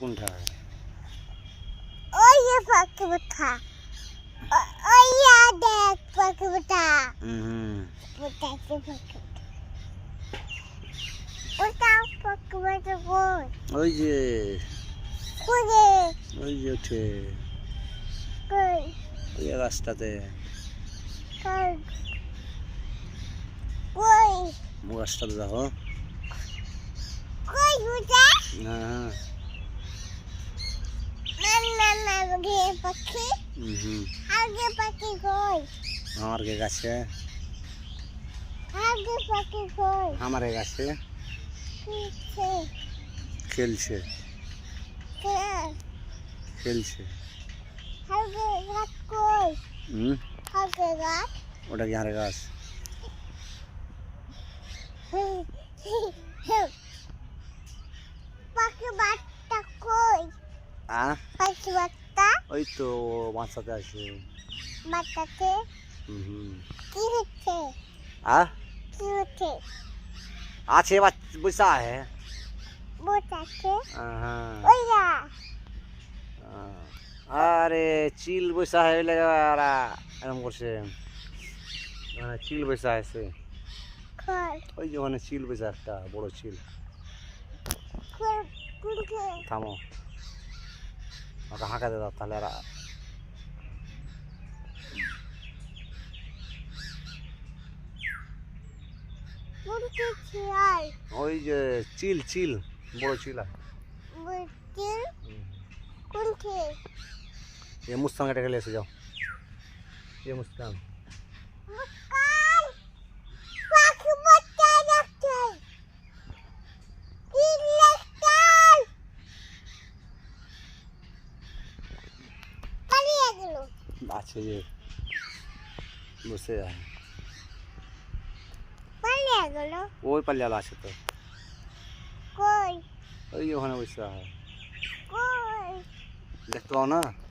কোনটা? ওই পাখি বাতা ওই ইয়া দেখ পাখি বাতা হুম। কি পাখি ওটা পাখি বাতা কই ওই যে। কই ওই যে উঠে কই ওই যে গাছটাতে। কই কই? ও গাছটাতে দেখো। কই বুঝা হ্যাঁ না না গে পাখি হুম হুম আগে পাখি কই আমার কে গাছে আগে পাখি কই আমার এ গাছে কিছে খেলছে কে খেলছে আগে গাছ কই হুম আগে গাছ ওটা কি আর গাছ পাখি বাচ্চা কই আ পাখি বাচ্চা ওই তো বাঁচাতে আছে বাচ্চাতে কি হচ্ছে? আ কি হচ্ছে? আছে বসা আছে। বোটাছে হ্যাঁ আরে চিল বৈশা হয়ে গেলে ওরা এরকম করছে। মানে চিল বৈশা আছে। ওই যে ওখানে চিল বৈশা একটা বড় চিল। থামো। ওকে হাঁকাতে দাও তাহলে আর ওই যে চিল চিল বড় চিল। এ মুস্তান কেটে গেলে এসে যাও। আছে যে বসে আছে পালিয়ে গেল ওই পাল্লাল আছে তো কই ওই যে ওখানে বসে আছে কই দেখতে পাও না কই